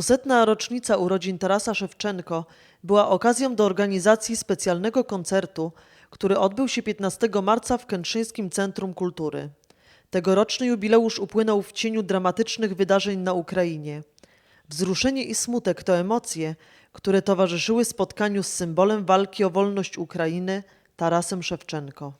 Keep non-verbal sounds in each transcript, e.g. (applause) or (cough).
Dwusetna rocznica urodzin Tarasa Szewczenko była okazją do organizacji specjalnego koncertu, który odbył się 15 marca w Kętrzyńskim Centrum Kultury. Tegoroczny jubileusz upłynął w cieniu dramatycznych wydarzeń na Ukrainie. Wzruszenie i smutek to emocje, które towarzyszyły spotkaniu z symbolem walki o wolność Ukrainy Tarasem Szewczenko.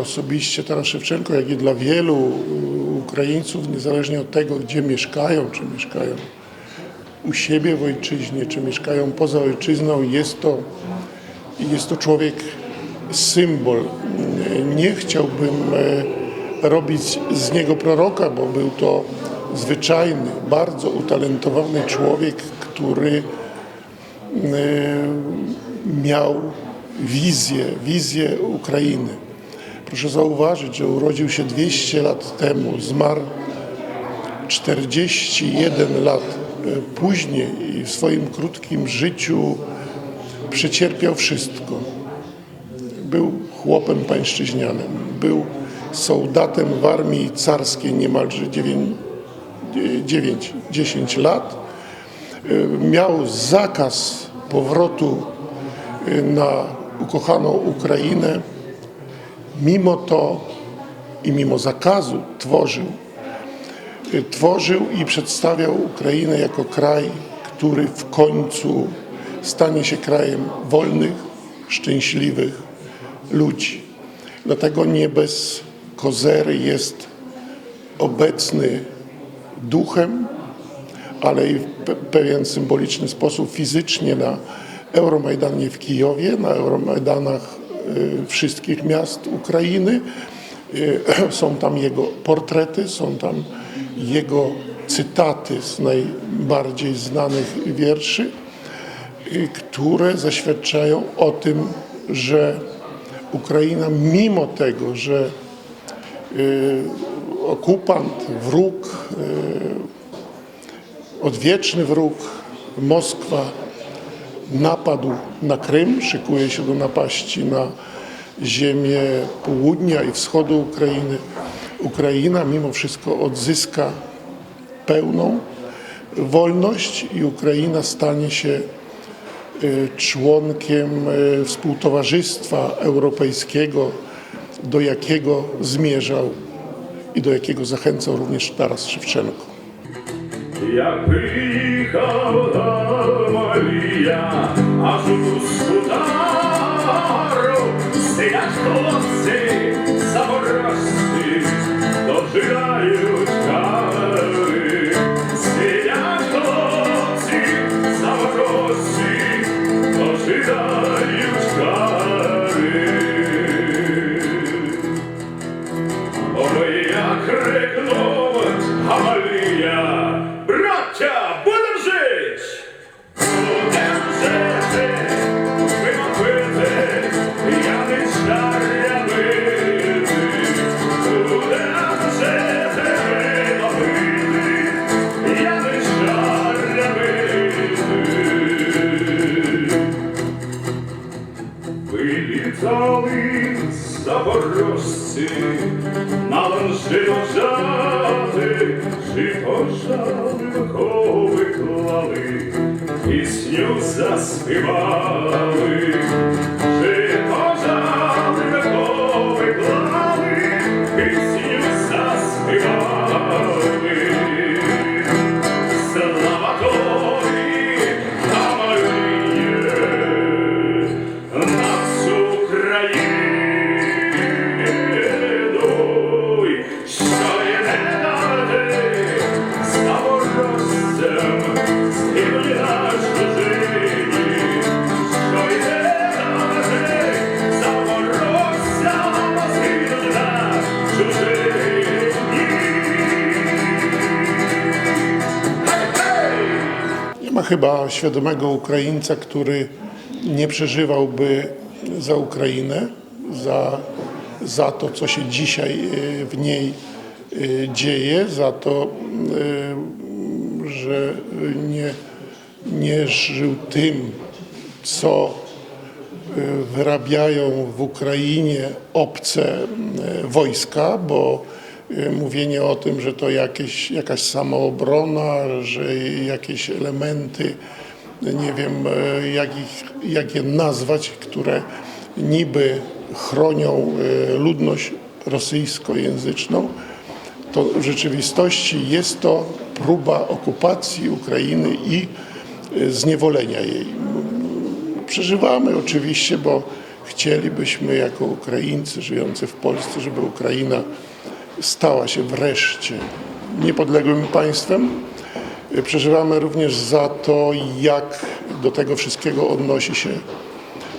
Osobiście Taras Szewczenko, jak i dla wielu y, Ukraińców, niezależnie od tego, gdzie mieszkają, czy mieszkają u siebie w ojczyźnie, czy mieszkają poza ojczyzną, jest to, jest to człowiek symbol. Nie chciałbym e, robić z niego proroka, bo był to zwyczajny, bardzo utalentowany człowiek, który e, miał wizję, wizję Ukrainy. Proszę zauważyć, że urodził się 200 lat temu, zmarł 41 lat e, później i w swoim krótkim życiu przecierpiał wszystko. Był chłopem pańszczyźnianym, był soldatem w armii carskiej niemalże 9-10 lat. E, Miał zakaz powrotu e, na ukochaną Ukrainę. Mimo to i mimo zakazu tworzył tworzył i przedstawiał Ukrainę jako kraj, który w końcu stanie się krajem wolnych, szczęśliwych ludzi. Dlatego nie bez kozery jest obecny duchem, ale i w pe- pewien symboliczny sposób fizycznie na Euromajdanie w Kijowie, na Euromajdanach wszystkich miast Ukrainy. Y, (clears throat) Są tam jego portrety, są tam jego cytaty z najbardziej znanych wierszy, y, które zaświadczają o tym, że Ukraina mimo tego, że y, okupant, wróg, y, odwieczny wróg, Moskwa napadł na Krym, szykuje się do napaści na ziemię południa i wschodu Ukrainy. Ukraina mimo wszystko odzyska pełną, wolność i Ukraina stanie się y, członkiem y, współtowarzystwa europejskiego, do jakiego zmierzał i do jakiego zachęcał również Taras Szewczenko. Як Yeah. Вилітали запорожці, на ланжину жати, жито жалко виклали, пісню заспівали, chyba świadomego Ukraińca, który nie przeżywałby za Ukrainę, za, za to, co się dzisiaj y, w niej y, dzieje, za to, y, że nie, nie żył tym, co wyrabiają w Ukrainie obce wojska, bo mówienie o tym, że to jakieś, jakaś samoobrona, że jakieś elementy, nie wiem y, jak, ich, jak je nazwać, które niby chronią y, ludność rosyjskojęzyczną, to w rzeczywistości jest to próba okupacji Ukrainy i zniewolenia jej. Przeżywamy oczywiście, bo chcielibyśmy jako Ukraińcy żyjący w Polsce, żeby Ukraina stała się wreszcie niepodległym państwem. Przeżywamy również za to, jak do tego wszystkiego odnosi się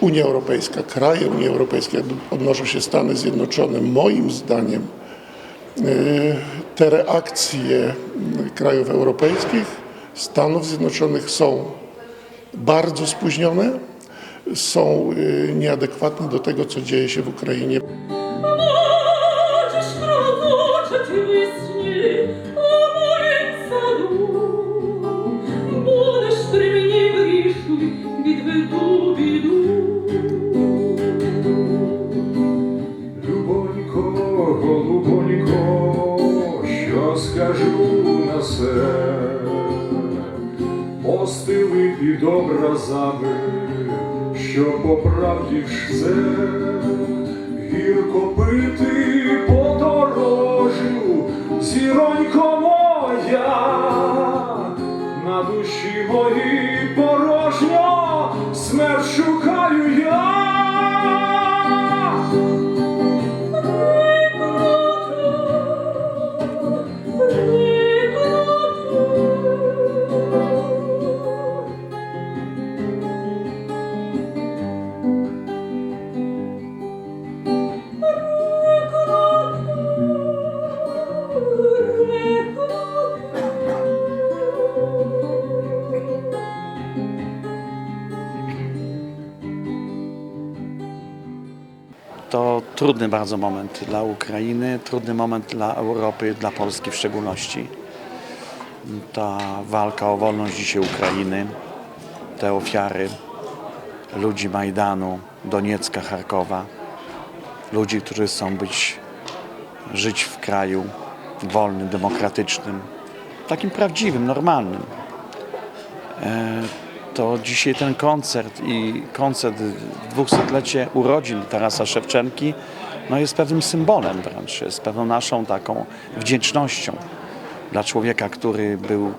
Unia Europejska, kraje Unii Europejskiej, odnoszą się Stany Zjednoczone. Moim zdaniem y, te reakcje krajów europejskich, Stanów Zjednoczonych są bardzo spóźnione, są y, nieadekwatne do tego, co dzieje się w Ukrainie. Постили під образами, що по правді ж це, гірко пити подорожю, зіронько моя, на душі моїй trudny bardzo moment dla Ukrainy, trudny moment dla Europy, dla Polski w szczególności. Ta walka o wolność dzisiaj Ukrainy, te ofiary ludzi Majdanu, Doniecka, Charkowa, ludzi, którzy chcą być, żyć w kraju wolnym, demokratycznym, takim prawdziwym, normalnym. E, To dzisiaj ten koncert i koncert dwusetlecie urodzin Tarasa Szewczenki no jest pewnym symbolem wręcz, jest pewną naszą taką wdzięcznością dla człowieka, który był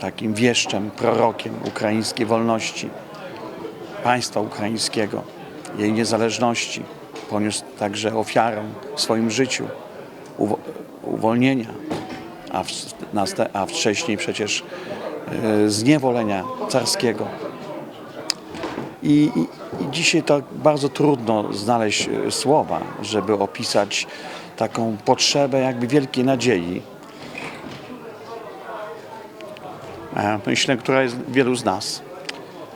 takim wieszczem, prorokiem ukraińskiej wolności, państwa ukraińskiego, jej niezależności. Poniósł także ofiarę w swoim życiu uwo- uwolnienia, a, w, a wcześniej przecież zniewolenia carskiego. I, i, I dzisiaj to bardzo trudno znaleźć e, słowa, żeby opisać taką potrzebę jakby wielkiej nadziei, E, myślę, która jest wielu z nas,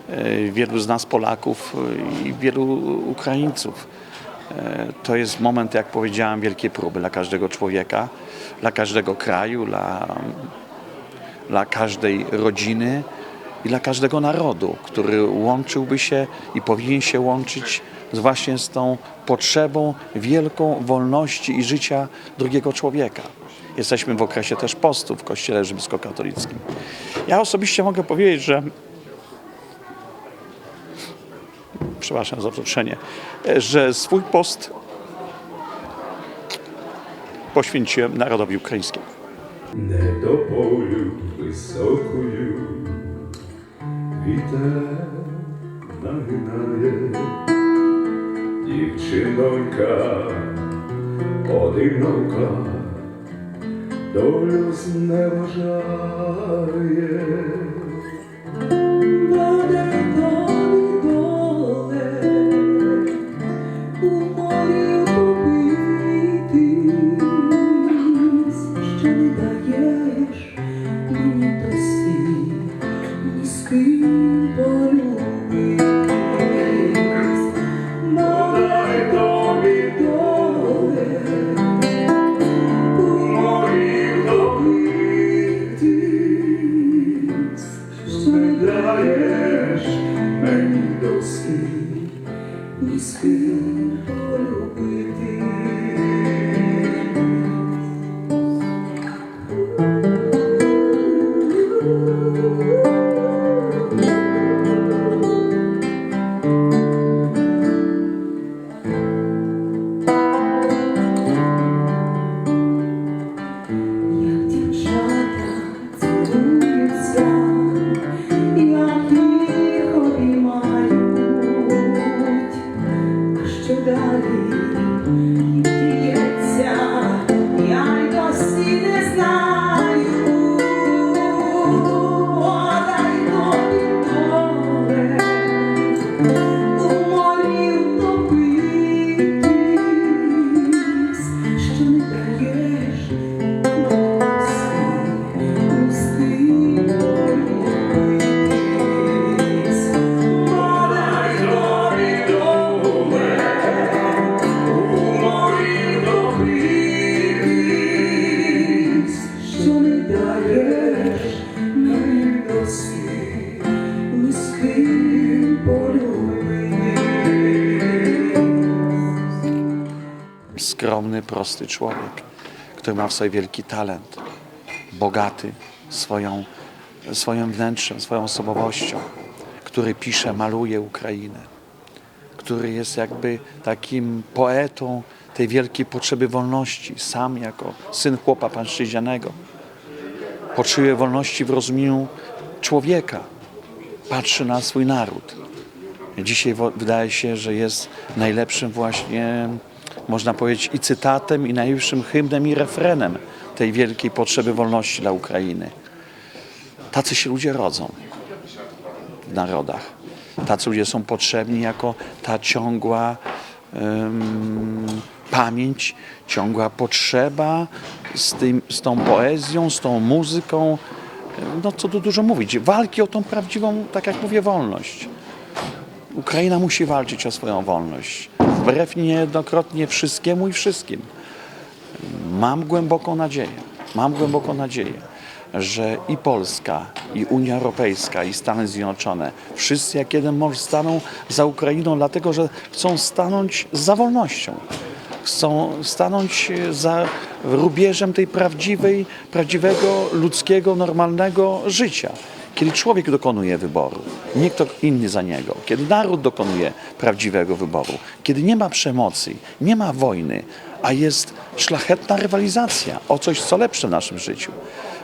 e, wielu z nas Polaków e, i wielu Ukraińców. E, To jest moment, jak powiedziałem, wielkiej próby dla każdego człowieka, dla każdego kraju, dla, dla każdej rodziny i dla każdego narodu, który łączyłby się i powinien się łączyć właśnie z tą potrzebą wielką wolności i życia drugiego człowieka. Jesteśmy w okresie też postu w Kościele Rzymskokatolickim. Ja osobiście mogę powiedzieć, że przepraszam za otoczenie, że swój post poświęciłem narodowi ukraińskiemu. Не до полю високою вітер нагинає, дівчинонька одинока, долю зневажає. Не даєш Мені досі ні з ким. Skromny, prosty człowiek, który ma w sobie wielki talent, bogaty swoją, swoim wnętrzem, swoją osobowością, który pisze, maluje Ukrainę, który jest jakby takim poetą tej wielkiej potrzeby wolności, sam jako syn chłopa pańszczyźnianego. Potrzebuje wolności w rozumieniu człowieka, patrzy na swój naród. Dzisiaj wydaje się, że jest najlepszym właśnie, można powiedzieć, i cytatem, i najlepszym hymnem, i refrenem tej wielkiej potrzeby wolności dla Ukrainy. Tacy się ludzie rodzą w narodach. Tacy ludzie są potrzebni jako ta ciągła em, pamięć, ciągła potrzeba z, tym, z tą poezją, z tą muzyką. No co tu dużo mówić, walki o tą prawdziwą, tak jak mówię, wolność. Ukraina musi walczyć o swoją wolność. Wbrew niejednokrotnie wszystkiemu i wszystkim. Mam głęboką nadzieję, mam głęboką nadzieję, że i Polska, i Unia Europejska, i Stany Zjednoczone, wszyscy jak jeden mąż staną za Ukrainą, dlatego że chcą stanąć za wolnością. chcą stanąć za rubieżem tej prawdziwej, prawdziwego, ludzkiego, normalnego życia. Kiedy człowiek dokonuje wyboru, nie kto inny za niego, kiedy naród dokonuje prawdziwego wyboru, kiedy nie ma przemocy, nie ma wojny, a jest szlachetna rywalizacja o coś, co lepsze w naszym życiu.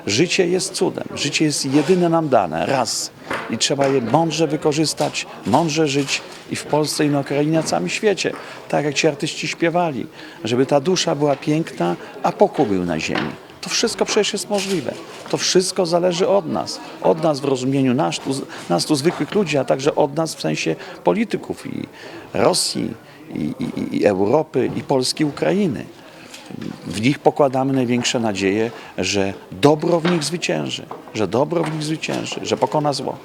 Życie jest cudem, życie jest jedyne nam dane, raz. I trzeba je mądrze wykorzystać, mądrze żyć i w Polsce, i na Ukrainie, na całym świecie. Tak jak ci artyści śpiewali, żeby ta dusza była piękna, a pokój był na ziemi. To wszystko przecież jest możliwe. To wszystko zależy od nas. Od nas w rozumieniu nas tu, nas tu zwykłych ludzi, a także od nas w sensie polityków i Rosji, i, i, i Europy, i Polski, Ukrainy. W nich pokładamy największe nadzieje, że dobro w nich zwycięży, że dobro w nich zwycięży, że pokona zło.